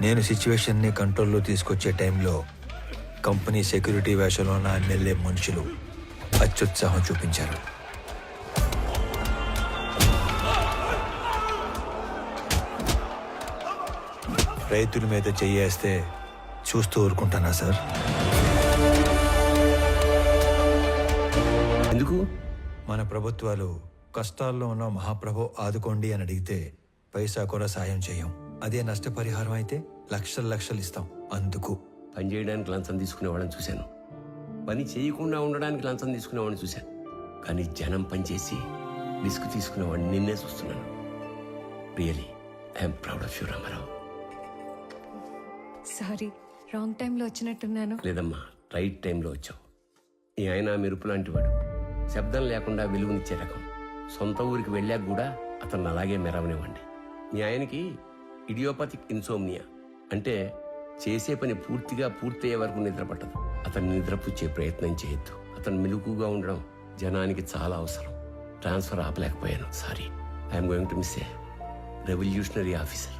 నేను సిచ్యువేషన్ని కంట్రోల్లో తీసుకొచ్చే టైంలో కంపెనీ సెక్యూరిటీ వేషంలో ఉన్న ఎమ్మెల్యే మనుషులు అత్యుత్సాహం చూపించారు. రైతుల మీద చెయ్యేస్తే చూస్తూ ఊరుకుంటానా సార్? ఎందుకు? మన ప్రభుత్వాలు కష్టాల్లో ఉన్న మహాప్రభు ఆదుకోండి అని అడిగితే పైసా కూడా సాయం చేయం. అదే నష్టపరిహారం అయితే? లక్షలు లక్షలు ఇస్తాం. అందుకు. పని చేయడానికి లంచం తీసుకునే వాళ్ళని చూశాను. పని చేయకుండా ఉండడానికి లంచం తీసుకునే వాళ్ళని చూశాను. కానీ జనం పనిచేసి రిస్క్ తీసుకునేవాడిని నిన్నే చూస్తున్నాను. Really I'm proud of you Ramarao. Sorry wrong టైంలో వచ్చినట్టున్నాను. లేదమ్మా రైట్ టైంలో వచ్చావు. ఈ ఆయన మెరుపు లాంటి వాడు శబ్దం లేకుండా వెలుగునిచ్చే రకం. సొంత ఊరికి వెళ్ళాక కూడా అతను అలాగే మెరవనివ్వండి. మీ ఆయనకి ఇడియోపతిక్ ఇన్సోమ్నియా. అంటే చేసే పని పూర్తిగా పూర్తయ్యే వరకు నిద్ర పట్టదు. అతన్ని నిద్రపుచ్చే ప్రయత్నం చేయొద్దు. అతను మెలుకుగా ఉండడం జనానికి చాలా అవసరం. Transfer ఆపలేకపోయాను. Sorry. I'm going to miss a revolutionary officer.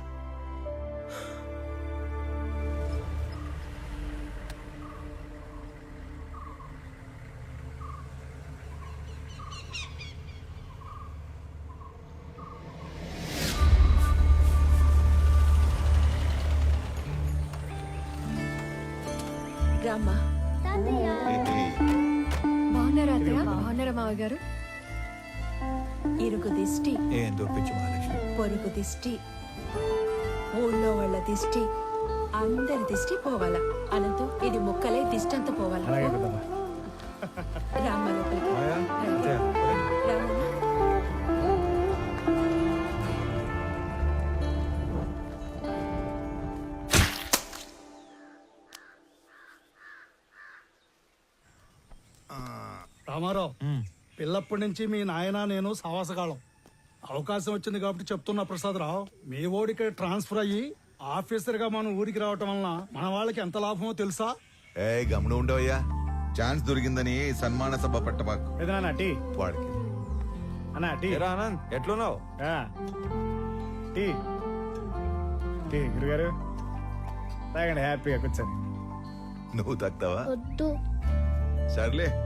రామ్మా బాగున్నారా అత్తయ్య బాగున్నారా మావయ్య గారు ఇరుగు దిష్టి ఏం దొప్పించు మహాలక్ష్మి? పొరుగు దిష్టి ఊళ్ళో వాళ్ళ దిష్టి అందరి దిష్టి పోవాలా? అనంతు ఇది ముక్కలే దిష్టి అంతా పోవాలా? రామ్మ లోపలికి. రామారావు పిల్లప్పటి నుంచి మీ నాయన నేను సావాసగాళం అవకాశం వచ్చింది కాబట్టి చెప్తున్నా ప్రసాదరావు మీ ఓడికి ట్రాన్స్ఫర్ అయ్యి ఆఫీసర్గా మనం ఊరికి రావటం వలన మన వాళ్ళకి ఎంత లాభమో తెలుసా? ఏ గమనం ఉండవయ్యా ఛాన్స్ దొరికిందని సన్మాన సభ పట్టబాకు. టీ. వాడికి. అన్నా టీ. ఆనంద్ ఎట్లున్నావు? ఆ. టీ. టీ గురుగారు. తాగండి హ్యాపీగా కూర్చొని నువ్వు తగ్గుతావా వద్దు. సర్లే.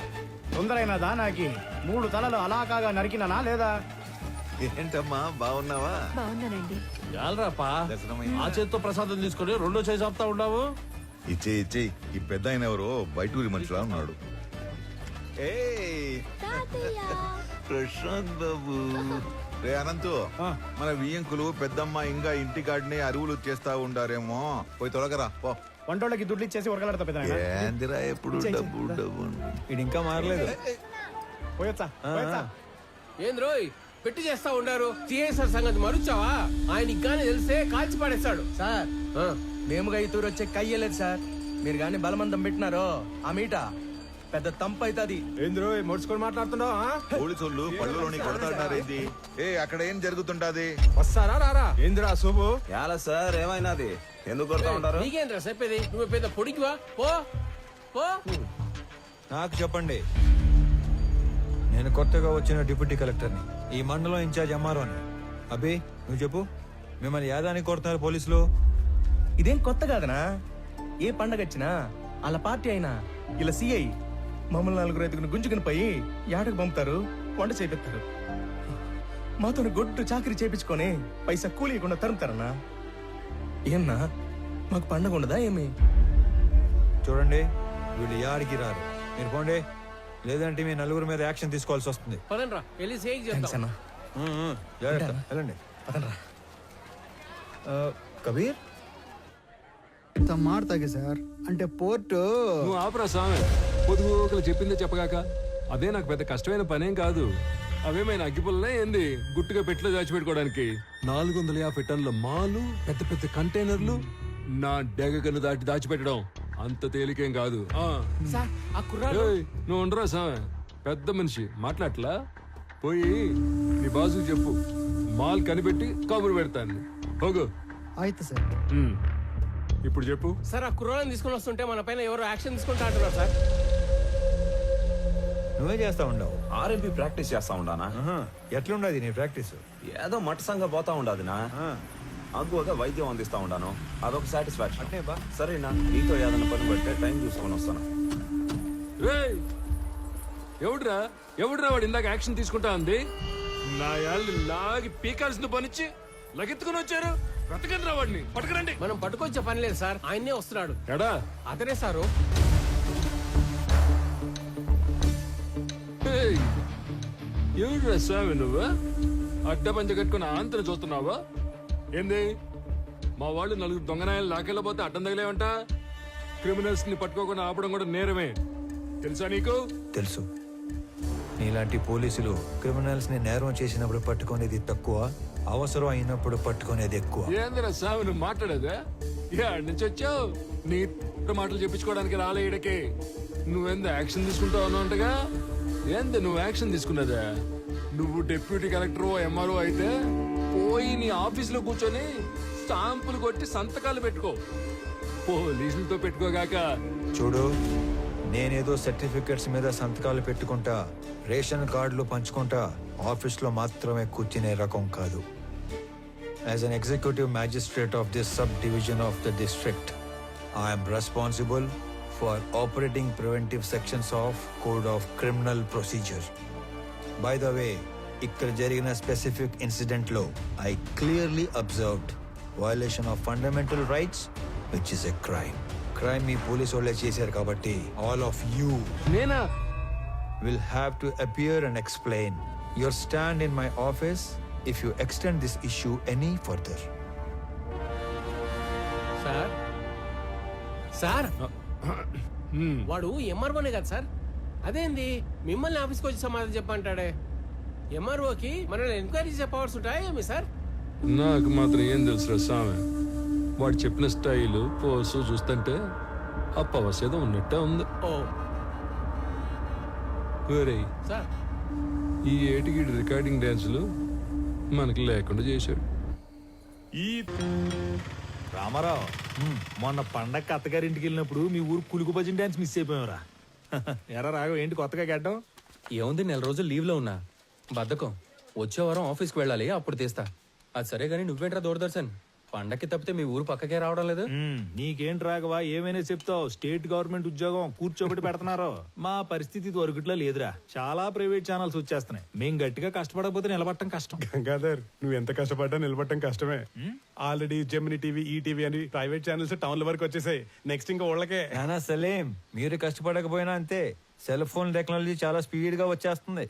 తొందరైనదా నాకి మూడు తలలు అలాకాగా నరికినానా లేదా? ఏంటమ్మా బాగున్నావా? బాగున్నానండి. చాలరాపా దర్శనమైందా? ఆ చేత్తో ప్రసాదం తీసుకొని రెండో చేసి ఆపుతా ఉన్నావు? ఇచ్చే ఇచ్చే ఈ పెద్ద ఆయన ఎవరో బయటూరి మనిషిలా ఉన్నాడు. ఏయ్, ప్రశాంత్ బాబు. రే అనంతు మన వియ్యంకులు పెద్దమ్మ ఇంకా ఇంటి కాడిని అరువులు చేస్తా ఉండారేమో. పోయి తొలగరా పో. వంటోళ్ళకి దుడ్లు ఇచ్చేసి పెద్ద ఏందిరా ఎప్పుడు డబ్బు డబ్బు ఇది ఇంకా మారలేదు. పోయొచ్చా పోయొచ్చా? ఏంది రోయ్ పెట్టి చేస్తా ఉండారు. సిఐసార్ సంగతి మరుచావా? ఆయన ఇగ్గానే తెలిస్తే కాల్చి పడేస్తాడు సార్ ఆ, మేముగా ఈ తూరు వచ్చే కయ్యలేదు సార్. మీరు గాని బలమందం పెట్టినారో ఆ మీట పెద్ద తంపు అవుతుంది ఏంద్రో ముడుచుకొని మాట్లాడుతున్నావు? పోలీసులు పళ్ళులోని కొడతాడారేంది ఏ అక్కడ ఏం జరుగుతుంటాది? వస్తారా రారా? ఏందిరా శుభు ఎలా సార్ ఏమైనాది? ఎందుకు కొడతా ఉంటారు? నీకేంద్రా చెప్పేది నువ్వు పెద్ద పొడికివా పో. పో. నాకు చెప్పండి. నేను కొత్తగా వచ్చిన డిప్యూటీ కలెక్టర్ని. ఈ మండలం ఇన్ఛార్జ్ ఎంఆర్ఓని. అభి నువ్వు చెప్పు. మిమ్మల్ని యాదానికి కొడుతున్నారు పోలీసులు. ఇదేం కొత్త కాదనా? ఏ పండగ వచ్చినా వాళ్ళ పార్టీ అయినా ఇలా సిఐ మమ్మల్ని నలుగురు ఐదుగురు గుంజుకుని పోయి యాటకు పంపుతారు వంట చేపిస్తారు మాతో గొడ్డు చాకరీ చేపించుకొని పైసా కూలీయకుండా తరుముతారన్నా. ఏమన్నా మాకు పండగ ఉండదా ఏమి? చూడండి వీళ్ళు యాడికి రారు. మీరు పోండి. లేదంటే మీ నలుగురు మీద యాక్షన్ తీసుకోవాల్సి వస్తుంది. పదండ్రా వెళ్ళి సేక్ థ్యాంక్స్ చేద్దాం అన్నా. ఉమ్, ఉమ్, జాగ్రత్త. వెళ్ళండి. పదండ్రా. కబీర్? ఇంత మాడతాగే సార్. అంటే పోర్టు నువ్వు ఆపరా స్వామి. పొదుగుకలు చెప్పిందే చెప్పగాక. అదే నాకు పెద్ద కష్టమైన పనేం కాదు. అవేమైనా అగ్గిపుల్లనే ఏంది? గుట్టుగా పెట్టిలో దాచిపెట్టుకోవడానికి. నాలుగు వందల యాభై టన్నుల మాలు పెద్ద పెద్ద కంటైనర్లు నా డెగగను దాటి దాచిపెట్టడం అంత తేలికేం కాదు. ఆ. సార్ ఆ కుర్రాడు ఏయ్, నువ్వు ఉండరా సామె? పెద్ద మనిషి మాట్లాడలా పోయి నీ బాసుకు చెప్పు. మాల్ కనిపెట్టి కబురు పెడతాను. పోగు. అయితే సార్. ఉమ్. ఇప్పుడు చెప్పు. సార్ ఆ కుర్రాళ్ళని తీసుకొని వస్తుంటే మన పైన ఎవరో యాక్షన్ తీసుకుంటా అంటున్నారు సార్. నువ్వే చేస్తా ఉండవు. ఆర్ఎంపీ ప్రాక్టీస్ చేస్తా ఉండానా? ఎట్లుండదు నీ ప్రాక్టీస్ ఏదో మట్టసంగా పోతా ఉండదునా? అగ్గువగా వైద్యం అందిస్తా ఉండాను. అదొక సాటిస్ఫాక్షన్ అంటే బా. సరేనా నీతో ఏదైనా పని పడితే టైం చూసుకొని వస్తాను. రేయ్! ఎవడురా? ఎవడురా వాడు ఇందాక యాక్షన్ తీసుకుంటా ఉంది నా యాళ్ళు లాగి పీకాల్సిన పనిచ్చి లగెత్తుకుని వచ్చారు. బ్రతకండి రా వాడిని. పట్టుకురండి. మనం పట్టుకొచ్చే పని లేదు సార్. ఆయన్నే వస్తున్నాడు. ఎడా? అతనే సారు. స్వామి నువ్వు? అడ్డ పంచ కట్టుకుని ఆంతను చూస్తున్నావా? ఏంది? మా వాళ్ళు నలుగురు దొంగనాయాలు లాకెళ్ళబోతే అడ్డం తగిలేవంట? క్రిమినల్స్ని పట్టుకోకుండా ఆపడం కూడా నేరమే. తెలుసా నీకు? తెలుసు. నీలాంటి పోలీసులు క్రిమినల్స్ని నేరం చేసినప్పుడు పట్టుకునేది తక్కువ అవసరం అయినప్పుడు పట్టుకునేది ఎక్కువ. ఏందిరా స్వామి నువ్వు మాట్లాడేదా? ఏడు నుంచి వచ్చావు? నీ మాటలు చెప్పించుకోవడానికి రాలే ఈడకి. నువ్వెంత యాక్షన్ తీసుకుంటావు అన్నట్టుగా? ఏంది నువ్వు యాక్షన్ తీసుకున్నదా? నువ్వు డిప్యూటీ కలెక్టర్ ఎంఆర్ఓ అయితే పోయి నీ ఆఫీసులో కూర్చొని స్టాంపులు కొట్టి సంతకాలు పెట్టుకో. పోలీసులతో పెట్టుకోగాక చూడు నేనేదో సర్టిఫికెట్స్ మీద సంతకాలు పెట్టుకుంటా రేషన్ కార్డులు పంచుకుంటా ఆఫీస్లో మాత్రమే కూర్చునే రకం కాదు. As an executive magistrate of this sub division of the district I'm responsible for operating preventive sections of code of criminal procedure by the way ఇక్కడ జరిగిన specific ఇన్సిడెంట్లో I clearly observed violation of fundamental rights which is a crime crime me police వాళ్ళే చేశారు కాబట్టి all of you నేనా? will have to appear and explain your stand in my office if you extend this issue any further. Sir? Sir? వాడు ఎంఆర్ఓనే కదా sir? అదేంది? మిమ్మల్ని ఆఫీస్కి వచ్చి సమాధానం చెప్పంటాడే ఎంఆర్ఓకి మనల్ని ఎంక్వైరీ చెప్పవలసి ఉంటాయా ఏమి సార్? నాకు మాత్రం ఏం తెలుసు స్వామి వాడు చెప్పిన స్టైలు పోసు చూస్తుంటే అప్పవస్ ఏదో ఉన్నట్టే ఉంది. ఓ. ఒరేయ్. సార్. ఈ ఏటికి రికార్డింగ్ డ్యాన్సులు మనకి లేకుండా చేశాడు. ఈ రామారావు మొన్న పండగ అత్తగారింటికి వెళ్ళినప్పుడు మీ ఊరు కులుకు భజన డాన్స్ మిస్ అయిపోయావురా. ఎరా రాఘవ ఏంటి కొత్తగా గడ్డం? ఏముంది నెల రోజులు లీవ్లో ఉన్నా. బద్ధకం. వచ్చే వారం ఆఫీస్కి వెళ్ళాలి అప్పుడు తీస్తా. అది సరే కానీ నువ్వేంట్రా దూరదర్శన్? పండక్కి తప్పితే మీ ఊరు పక్కకే రావడం లేదు? మ్మ్, నీకేంటి రాఘవా? ఏమైనా చెప్తావు? స్టేట్ గవర్నమెంట్ ఉద్యోగం కూర్చోబెట్టి పెడుతున్నారు. మా పరిస్థితి దొరకట్లా లేదురా. చాలా ప్రైవేట్ ఛానల్స్ వచ్చేస్తున్నాయి. మేం గట్టిగా కష్టపడకపోతే నిలబడటం కష్టం. గంగాధర్ నువ్వు ఎంత కష్టపడ్డా నిలబడటం కష్టమే. Already Gemini TV E TV అని ప్రైవేట్ ఛానల్స్ టౌన్ల వరకు వచ్చేసాయి. నెక్స్ట్ ఇంకా ఊళ్ళకే నానా సలేం. మీరు కష్టపడకపోయినా అంతే. సెల్ ఫోన్ టెక్నాలజీ చాలా స్పీడ్గా వచ్చేస్తుంది.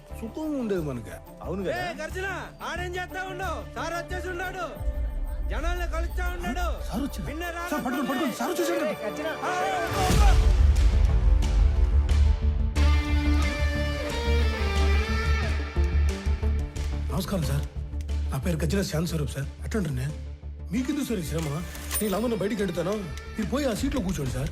సుఖం ఉండేది మనకి. అవును కదా? గర్జన ఆడేం చేస్తా ఉండవు సార్ వచ్చేసి ఉన్నాడు. జనాల్ని కలుస్తా ఉన్నాడు. సార్ వచ్చింది సార్ వచ్చేసాడు. నమస్కారం సార్. నా పేరు గజ్జల శాంత్ స్వరూప్ సార్. అట్లంటారు నేను మీకెందుకు సార్ ఈ శ్రమ? నేను అందరూ బయటికి వెళ్తాను. మీరు పోయి ఆ సీట్లో కూర్చోండి సార్.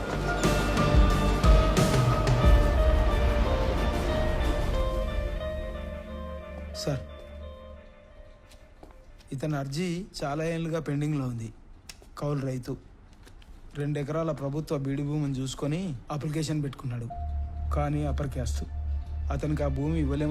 ఇతని అర్జీ చాలా ఏళ్ళుగా పెండింగ్లో ఉంది. కౌలు రైతు. రెండు ఎకరాల ప్రభుత్వ బీడి భూమిని చూసుకొని అప్లికేషన్ పెట్టుకున్నాడు. కానీ అప్పర్ క్యాస్ట్ అతనికి ఆ భూమి ఇవ్వలేమని